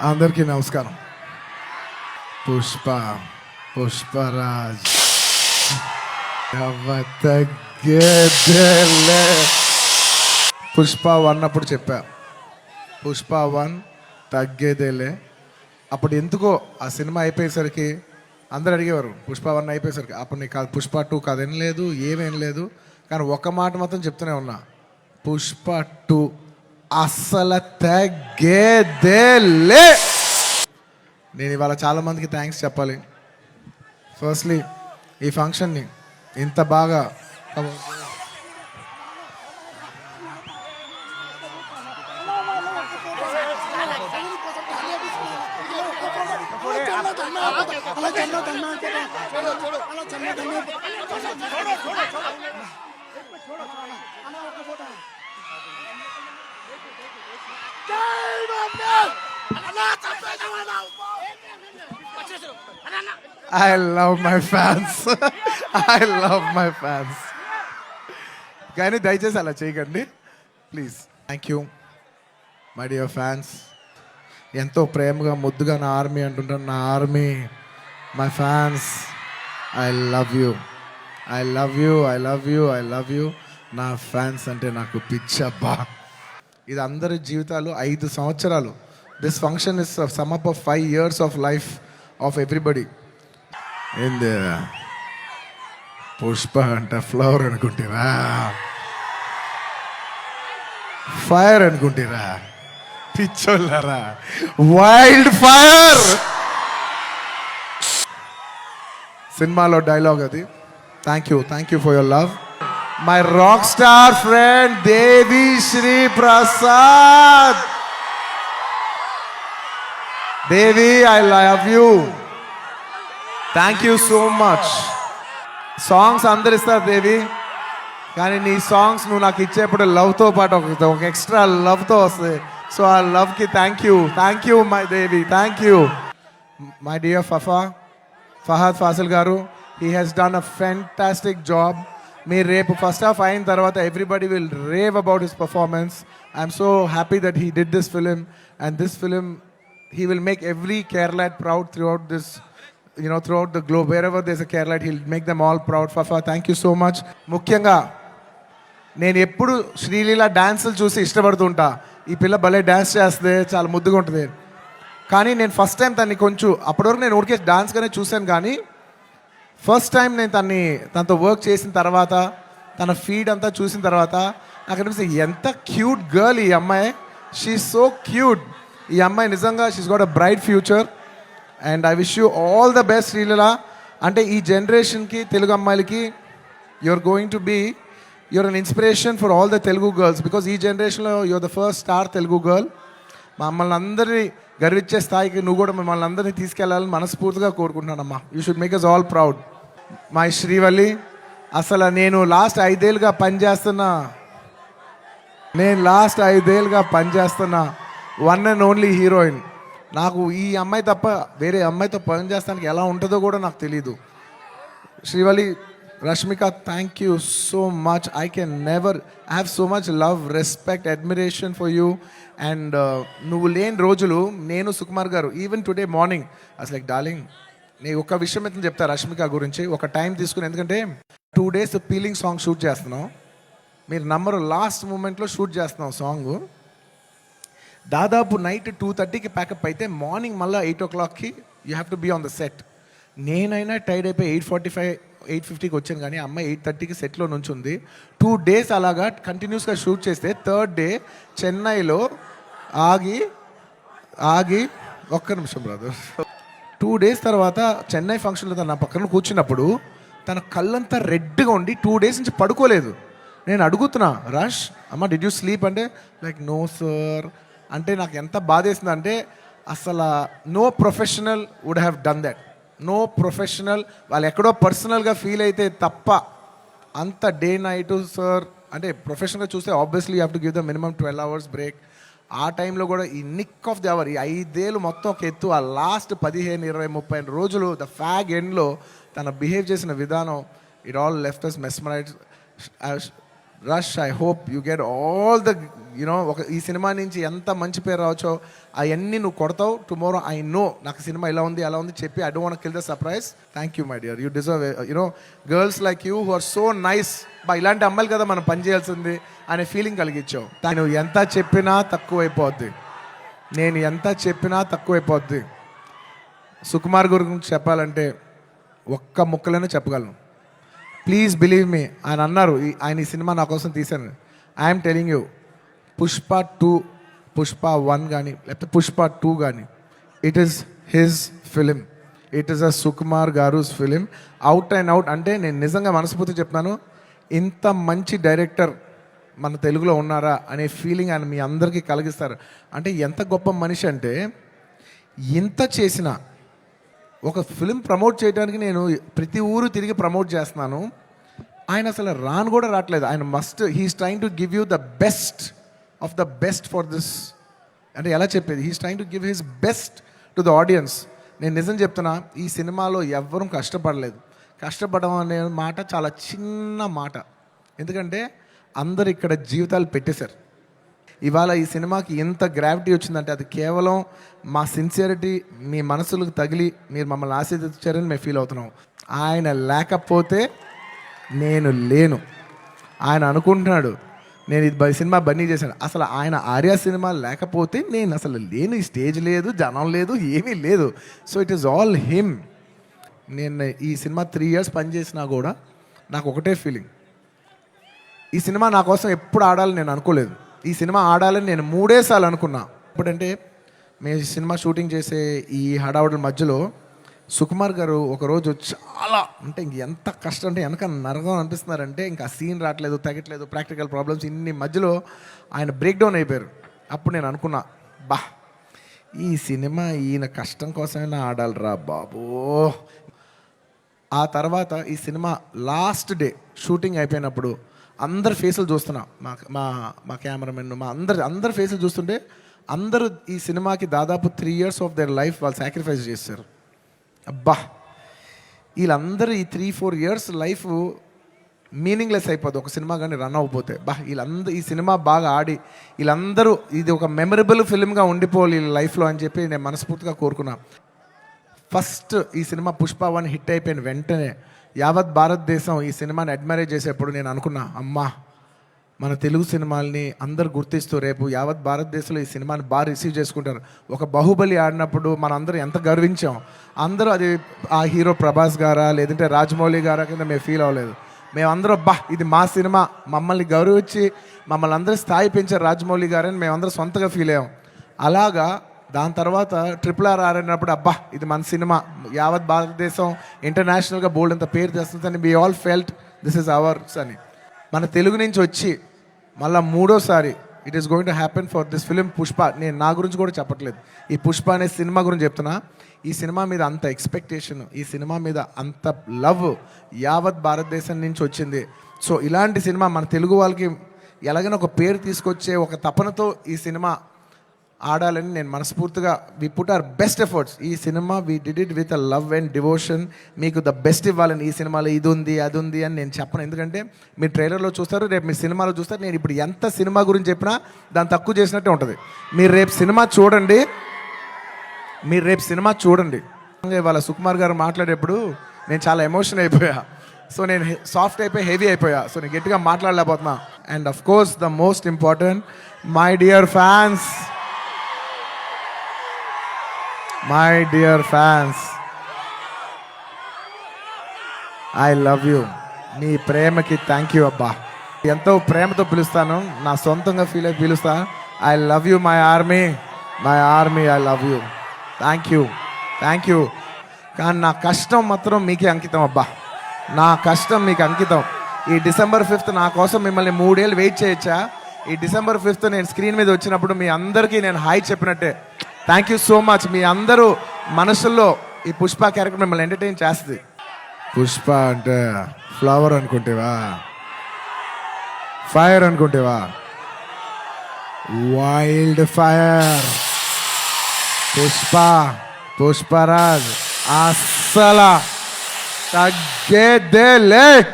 అందరికీ నమస్కారం. పుష్ప పుష్పరాజ్. పుష్ప వన్ అప్పుడు చెప్పా. పుష్ప వన్ తగ్గేదేలే. అప్పుడు ఎందుకో ఆ సినిమా అయిపోయేసరికి అందరు అడిగేవారు పుష్ప వన్ అయిపోయేసరికి. అప్పుడు నీకు కాదు పుష్ప టూ కదేం లేదు ఏమేం లేదు. కానీ ఒక మాట మాత్రం చెప్తూనే ఉన్నా. పుష్ప టూ. అస్సలు తగ్గేదేలే నేను ఇవాళ చాలా మందికి థ్యాంక్స్ చెప్పాలి. ఫస్ట్లీ ఈ ఫంక్షన్ని ఇంత బాగా I love my fans I love my fans కానీ దయచేసి అలా చేయకండి. Please thank you my dear fans ఎంతో ప్రేమగా ముద్దుగా నా ఆర్మీ అంటుంటాను నా army my fans I love you I love you I love you I love you నా ఫ్యాన్స్ అంటే నాకు పిచ్చబ్బా. ఇది అందరి జీవితాలు ఐదు సంవత్సరాలు. This function is sum up of five years of life of everybody ఏంది పుష్ప అంట ఫ్లవర్ అనుకుంటారా ఫైర్ అనుకుంటారా పిచ్చోళ్ళారా? వైల్డ్ ఫైర్ సినిమాలో డైలాగ్ అది. Thank you thank you for your love my rock star friend Devi Sri Prasad Devi I love you thank you so much songs అందరు ఇస్తారు దేవి కానీ నీ సాంగ్స్ నువ్వు నాకు ఇచ్చేప్పుడు లవ్తో పాటు ఒక ఒక ఎక్స్ట్రా లవ్తో వస్తుంది సో ఆ లవ్కి thank you thank you my Devi thank you my dear Fafa Fahadh Faasil గారు he has done a fantastic job మీరు రేపు ఫస్ట్ హాఫ్ అయిన తర్వాత everybody will rave about his performance I'm so happy that he did this film and this film he will make every Kerala proud throughout this you know throughout the globe wherever this Kerala he'll make them all proud Fafa thank you so much ముఖ్యంగా నేను ఎప్పుడు శ్రీలీల డ్యాన్సులు చూసి ఇష్టపడుతుంటా. ఈ పిల్ల భలే dance చేస్తే చాలా ముద్దుగా ఉంటుంది. కానీ నేను ఫస్ట్ టైం దాన్ని కొంచెం అప్పటివరకు నేను ఊరికే డాన్స్గానే చూశాను కానీ ఫస్ట్ టైం నేను తన్ని తనతో వర్క్ చేసిన తర్వాత తన ఫీడ్ అంతా చూసిన తర్వాత నాకు అనిపిస్తుంది ఎంత క్యూట్ గర్ల్ ఈ అమ్మాయి. షీ సో క్యూట్ ఈ అమ్మాయి నిజంగా she's got a bright future and I wish you all the best Sreeleela అంటే ఈ జనరేషన్కి తెలుగు అమ్మాయిలకి you're going to be you're an inspiration for all the Telugu girls because ఈ జనరేషన్లో your the first star Telugu girl మమ్మల్ని అందరినీ గర్వించే స్థాయికి నువ్వు కూడా మిమ్మల్ని అందరినీ తీసుకెళ్ళాలని మనస్ఫూర్తిగా కోరుకుంటున్నానమ్మా. You should make us all proud my Srivalli అసలు నేను లాస్ట్ ఐదేళ్ళుగా పనిచేస్తున్న నేను లాస్ట్ ఐదేళ్ళుగా పనిచేస్తున్న వన్ అండ్ ఓన్లీ హీరోయిన్ నాకు ఈ అమ్మాయి తప్ప వేరే అమ్మాయితో పని చేస్తానికి ఎలా ఉంటుందో కూడా నాకు తెలీదు. Srivalli Rashmika thank you so much I can never have so much love respect admiration for you and నువ్వు లేని రోజులు నేను సుకుమార్ గారు ఈవెన్ టుడే మార్నింగ్ అసలు లైక్ డార్లింగ్ నీ ఒక విషయం అయితే చెప్తా రష్మిక గురించి. ఒక టైం తీసుకుని ఎందుకంటే two days feeling song shoot చేస్తున్నాం మీరు నంబరు లాస్ట్ మూమెంట్లో షూట్ చేస్తున్నాం సాంగ్ దాదాపు నైట్ టూ థర్టీకి ప్యాకప్ అయితే మార్నింగ్ మళ్ళీ ఎయిట్ ఓ క్లాక్కి you have to be on the set నేనైనా టైడ్ అయిపోయి ఎయిట్ ఫార్టీ ఫైవ్ ఎయిట్ ఫిఫ్టీకి వచ్చాను కానీ అమ్మాయి ఎయిట్ థర్టీకి సెట్లో నుంచి ఉంది టూ డేస్ అలాగా కంటిన్యూస్గా షూట్ చేస్తే థర్డ్ డే చెన్నైలో ఆగి ఆగి ఒక్క నిమిషం బ్రదర్ టూ డేస్ తర్వాత చెన్నై ఫంక్షన్లో తన నా పక్కన కూర్చున్నప్పుడు తన కళ్ళంతా రెడ్గా ఉండి టూ డేస్ నుంచి పడుకోలేదు. నేను అడుగుతున్నా రష్ అమ్మ డిడ్ యూ స్లీప్ అంటే లైక్ నో సార్ అంటే నాకు ఎంత బాధేసిందంటే అసలు no professional would have done that no professional వాళ్ళు ఎక్కడో పర్సనల్గా ఫీల్ అయితే తప్ప అంత డే నైట్ సార్ అంటే ప్రొఫెషనల్గా చూస్తే obviously you have to give the minimum twelve hours break ఆ టైంలో కూడా ఈ నిక్ ఆఫ్ ది అవర్ ఈ ఐదేళ్ళు మొత్తం ఒక ఎత్తు ఆ లాస్ట్ పదిహేను ఇరవై ముప్పై రోజులు ద ఫ్యాగ్ ఎండ్లో తన బిహేవ్ చేసిన విధానం it all left us mesmerise Rash I hope you get all the you know ఒక ఈ సినిమా నుంచి ఎంత మంచి పేరు రావచ్చో అవన్నీ నువ్వు కొడతావు. టుమారో ఐ నో నాకు సినిమా ఇలా ఉంది అలా ఉంది చెప్పి I don't kill the surprise thank you my dear you deserve you know girls like you who are so nice బా ఇలాంటి అమ్మాయిలు కదా మనం పని చేయాల్సింది అనే ఫీలింగ్ కలిగించావు. తను ఎంత చెప్పినా తక్కువైపోద్ది. నేను ఎంత చెప్పినా తక్కువైపోద్ది. సుకుమార్ గురించి చెప్పాలంటే ఒక్క ముక్కలోనే చెప్పగలను. ప్లీజ్ బిలీవ్ మీ ఆయన అన్నారు ఈ- ఆయన ఈ సినిమా నా కోసం తీశాను. I'm telling you Pushpa two Pushpa one కానీ లేకపోతే పుష్ప టూ కానీ it is his film it is a Sukumar గారు ఫిలిం అవుట్ అండ్ అవుట్ అంటే నేను నిజంగా మనస్ఫూర్తి చెప్తున్నాను ఇంత మంచి డైరెక్టర్ మన తెలుగులో ఉన్నారా అనే ఫీలింగ్ ఆయన మీ అందరికీ కలిగిస్తారు. అంటే ఎంత గొప్ప మనిషి అంటే ఇంత చేసిన ఒక ఫిలిం ప్రమోట్ చేయడానికి నేను ప్రతి ఊరు తిరిగి ప్రమోట్ చేస్తున్నాను. ఆయన అసలు రాను కూడా రావట్లేదు. ఆయన must he's trying to give you the best of the best for this అంటే ఎలా చెప్పేది? He's trying to give his best to the audience నేను నిజం చెప్తున్నా ఈ సినిమాలో ఎవ్వరూ కష్టపడలేదు. కష్టపడడం అనే మాట చాలా చిన్న మాట. ఎందుకంటే అందరు ఇక్కడ జీవితాలు పెట్టేశారు. ఇవాళ ఈ సినిమాకి ఎంత గ్రావిటీ వచ్చిందంటే అది కేవలం మా సిన్సియరిటీ మీ మనసులకు తగిలి మీరు మమ్మల్ని ఆశీర్వదించారని మేము ఫీల్ అవుతున్నాం. ఆయన లేకపోతే నేను లేను. ఆయన అనుకుంటున్నాడు నేను ఇది బ- సినిమా బన్నీ చేశాను. అసలు ఆయన ఆర్య సినిమా లేకపోతే నేను అసలు లేను. ఈ స్టేజ్ లేదు జనం లేదు ఏమీ లేదు. So it is all him నేను ఈ సినిమా త్రీ ఇయర్స్ పనిచేసినా కూడా నాకు ఒకటే ఫీలింగ్ ఈ సినిమా నా కోసం ఎప్పుడు ఆడాలని నేను అనుకోలేదు. ఈ సినిమా ఆడాలని నేను మూడేసార్లు అనుకున్నా. ఇప్పుడంటే మేము సినిమా షూటింగ్ చేసే ఈ హడావుడుల మధ్యలో సుకుమార్ గారు ఒకరోజు చాలా అంటే ఇంక ఎంత కష్టం అంటే వెనక నరకం అనిపిస్తున్నారంటే ఇంకా సీన్ రావట్లేదు తగ్గట్లేదు ప్రాక్టికల్ ప్రాబ్లమ్స్ ఇన్ని మధ్యలో ఆయన బ్రేక్ డౌన్ అయిపోయారు. అప్పుడు నేను అనుకున్నా బా ఈ సినిమా ఈయన కష్టం కోసమైనా ఆడాలిరా బాబో. ఆ తర్వాత ఈ సినిమా లాస్ట్ డే షూటింగ్ అయిపోయినప్పుడు అందరి ఫేసులు చూస్తున్నా. మా మా మా కెమెరామెన్ మా అందరి అందరి ఫేసులు చూస్తుంటే అందరూ ఈ సినిమాకి దాదాపు three years of their life వాళ్ళు సాక్రిఫైస్ చేశారు. అబ్బా! వీళ్ళందరూ ఈ three four years life meaningless అయిపోద్ది ఒక సినిమా కానీ రన్ అవ్వబోతే బా వీళ్ళందరూ ఈ సినిమా బాగా ఆడి వీళ్ళందరూ ఇది ఒక మెమరబుల్ ఫిల్మ్గా ఉండిపోవాలి వీళ్ళ లైఫ్లో అని చెప్పి నేను మనస్ఫూర్తిగా కోరుకున్నా. ఫస్ట్ ఈ సినిమా పుష్ప వన్ హిట్ అయిపోయిన వెంటనే యావత్ భారతదేశం ఈ సినిమాని అడ్మైర్ చేసేప్పుడు నేను అనుకున్నా అమ్మా మన తెలుగు సినిమాల్ని అందరు గుర్తిస్తూ రేపు యావత్ భారతదేశంలో ఈ సినిమాని బాగా రిసీవ్ చేసుకుంటారు. ఒక బాహుబలి ఆడినప్పుడు మన అందరూ ఎంత గర్వించాం. అందరూ అది ఆ హీరో ప్రభాస్ గారా లేదంటే రాజమౌళి గారా కింద మేము ఫీల్ అవ్వలేదు. మేమందరం బా ఇది మా సినిమా మమ్మల్ని గౌరవించి మమ్మల్ని అందరూ స్థాయి పెంచారు రాజమౌళి గారని మేమందరం సొంతగా ఫీల్ అయ్యాం. అలాగా దాని తర్వాత ట్రిపుల్ ఆర్ ఆర్ అన్నప్పుడు అబ్బా ఇది మన సినిమా. యావత్ భారతదేశం ఇంటర్నేషనల్గా బోల్డ్ అంత పేరు తెస్తుందని we all felt this is ours అని మన తెలుగు నుంచి వచ్చి మళ్ళీ మూడోసారి it is going to happen for this film Pushpa నేను నా గురించి కూడా చెప్పట్లేదు. ఈ పుష్ప అనే సినిమా గురించి చెప్తున్నా. ఈ సినిమా మీద అంత ఎక్స్పెక్టేషన్ ఈ సినిమా మీద అంత లవ్ యావత్ భారతదేశం నుంచి వచ్చింది. సో ఇలాంటి సినిమా మన తెలుగు వాళ్ళకి ఎలాగైనా ఒక పేరు తీసుకొచ్చే ఒక తపనతో ఈ సినిమా ఆడాలని నేను మనస్ఫూర్తిగా we put our best efforts ఈ cinema we did it with a love and devotion మీకు ద బెస్ట్ ఇవ్వాలని ఈ సినిమాలో ఇది ఉంది అది ఉంది అని నేను చెప్పను. ఎందుకంటే మీరు ట్రైలర్లో చూస్తారు రేపు మీ సినిమాలో చూస్తారు నేను ఇప్పుడు ఎంత సినిమా గురించి చెప్పినా దాన్ని తక్కువ చేసినట్టే ఉంటుంది. మీరు రేపు సినిమా చూడండి. మీరు రేపు సినిమా చూడండి. ఇవాళ సుకుమార్ గారు మాట్లాడేప్పుడు నేను చాలా ఎమోషన్ అయిపోయా. సో నేను సాఫ్ట్ అయిపోయి హెవీ అయిపోయా. సో నేను గట్టిగా మాట్లాడలేకపోతున్నా. And of course the most important my dear fans my dear fans I love you మీ ప్రేమకి థ్యాంక్ యూ అబ్బా. ఎంతో ప్రేమతో పిలుస్తాను. నా సొంతంగా ఫీల్ అయి పిలుస్తా. I love you my army my army I love you thank you thank you కానీ నా కష్టం మాత్రం మీకే అంకితం అబ్బా. నా కష్టం మీకు అంకితం. ఈ డిసెంబర్ ఫిఫ్త్ నా కోసం మిమ్మల్ని మూడేళ్ళు వెయిట్ చేయొచ్చా? ఈ డిసెంబర్ ఫిఫ్త్ నేను స్క్రీన్ మీద వచ్చినప్పుడు మీ అందరికీ నేను హాయ్ చెప్పినట్టే. థ్యాంక్ యూ సో మచ్ మీ అందరూ మనసుల్లో ఈ పుష్ప క్యారెక్టర్ మిమ్మల్ని ఎంటర్టైన్ చేస్తుంది. పుష్ప అంటే ఫ్లవర్ అనుకుంటేవా? ఫైర్ అనుకుంటేవా? వైల్డ్ ఫైర్ పుష్ప పుష్పరాజ్ అస్సల తగ్గేదే లేట్